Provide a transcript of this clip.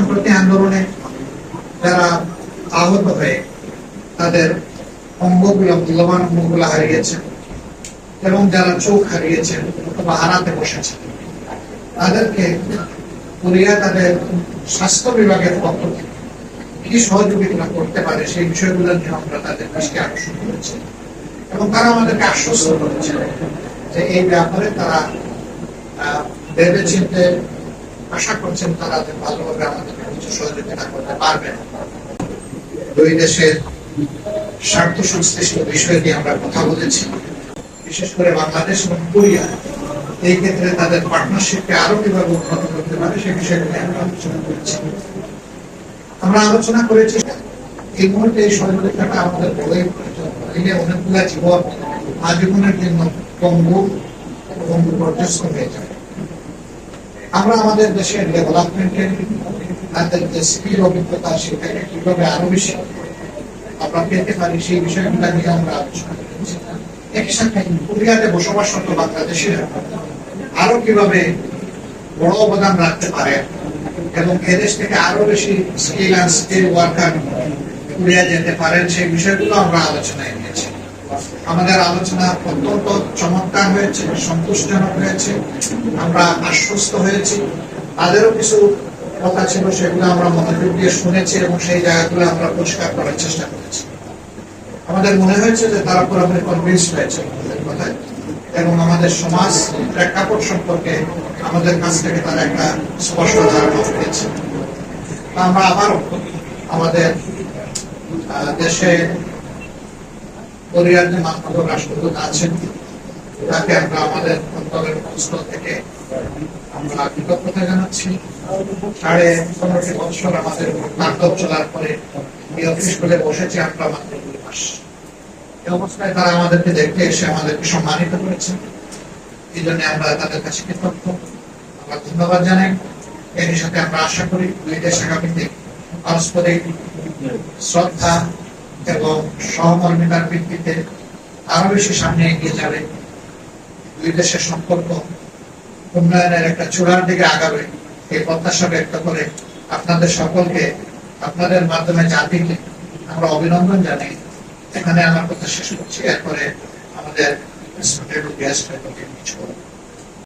সম্প্রতি আন্দোলনে যারা আহত হয়ে তাদের অঙ্গগুলো মূল্যবান অঙ্গগুলো হারিয়েছেন এবং যারা চোখ হারিয়েছেন অথবা হারাতে বসেছেন, তাদেরকে কোরিয়া তাদের স্বাস্থ্য বিভাগের পক্ষ থেকে কি সহযোগিতা করতে পারে সেই বিষয়গুলো নিয়ে আমরা তাদের দৃষ্টি আকর্ষণ করেছি। এবং তারা আমাদেরকে আশ্বস্ত করেছে যে এই ব্যাপারে তারা ভেবে চিনতে আশা করছেন তারা যে ভালোভাবে আমাদেরকে কিছু সহযোগিতা করতে পারবেন। দুই দেশের স্বার্থ সংশ্লিষ্ট বিষয় নিয়ে আমরা কথা বলেছি। বিশেষ করে বাংলাদেশ এবং কোরিয়া, এই ক্ষেত্রে তাদের পার্টনারশিপকে আরও কীভাবে উন্নত করতে পারে সে বিষয়ে নিয়ে আমরা আলোচনা করেছি। আমরা আলোচনা করেছি, এই মুহূর্তে এই সহযোগিতাটা আমাদের প্রয়োজন নইলে অনেকগুলা জীবন, আজীবনের জন্য পঙ্গু এবং বিপর্যস্ত হয়ে যাবে আমরা আমাদের দেশের ডেভেলপমেন্টের তাদের যে স্কিল অভিজ্ঞতা সেটাকে কীভাবে আরও বেশি আমরা পেতে পারি, সেই বিষয়গুলো নিয়ে আমরা আলোচনা একই সাথে কোরিয়াতে বসবাসরত বাংলাদেশিরা আরও কীভাবে বড় অবদান রাখতে পারে এবং এদেশ থেকে আরও বেশি skill and skill worker Korea যেতে পারেন, সেই বিষয়গুলো আমরা আলোচনায় নিয়েছি। আমাদের আলোচনা অত্যন্ত চমৎকার হয়েছে, সন্তোষজনক হয়েছে। আমরা আশ্বস্ত হয়েছি। তাদেরও কিছু কথা ছিল, সেগুলো আমরা মনোযোগ দিয়ে শুনেছি এবং সেই জায়গাগুলো আমরা পরিষ্কার করার চেষ্টা করেছি। আমাদের মনে হয়েছে যে তারা পুরোপুরি কনভিন্স হয়েছে এবং আমাদের সমাজ প্রেক্ষাপট সম্পর্কে আমাদের কাছ থেকে তারা একটা স্পষ্ট ধারণা পেয়েছে। আমরা আবারও আমাদের দেশে রাষ্ট্রদূত আছেন তাকে আমরা আমাদের থেকে আমরা কৃতজ্ঞতা জানাচ্ছি। সাড়ে পনেরোটি বছর আমাদের চলার পরে এই অফিস বসেছি আমরা মাত্র দুই মাস। এই অবস্থায় তারা আমাদেরকে দেখতে এসে আমাদেরকে সম্মানিত করেছেন এই জন্য আমরা তাদের কাছে কৃতজ্ঞ। আমরা ধন্যবাদ জানাই। এর সাথে আমরা আশা করি দুই দেশ আগামীতে পারস্পরিক শ্রদ্ধা এবং সহমর্মিতার ভিত্তিতে আরও বেশি সামনে এগিয়ে যাবে। দুই দেশের সম্পর্ক উন্নয়নের একটা চূড়ার দিকে আগাবে, এই প্রত্যাশা ব্যক্ত করে আপনাদের সকলকে, আপনাদের মাধ্যমে জাতিকে আমরা অভিনন্দন জানাই। এখানে আমার কথা শেষ করছি। এরপরে আমাদের গেস্ট কিছু।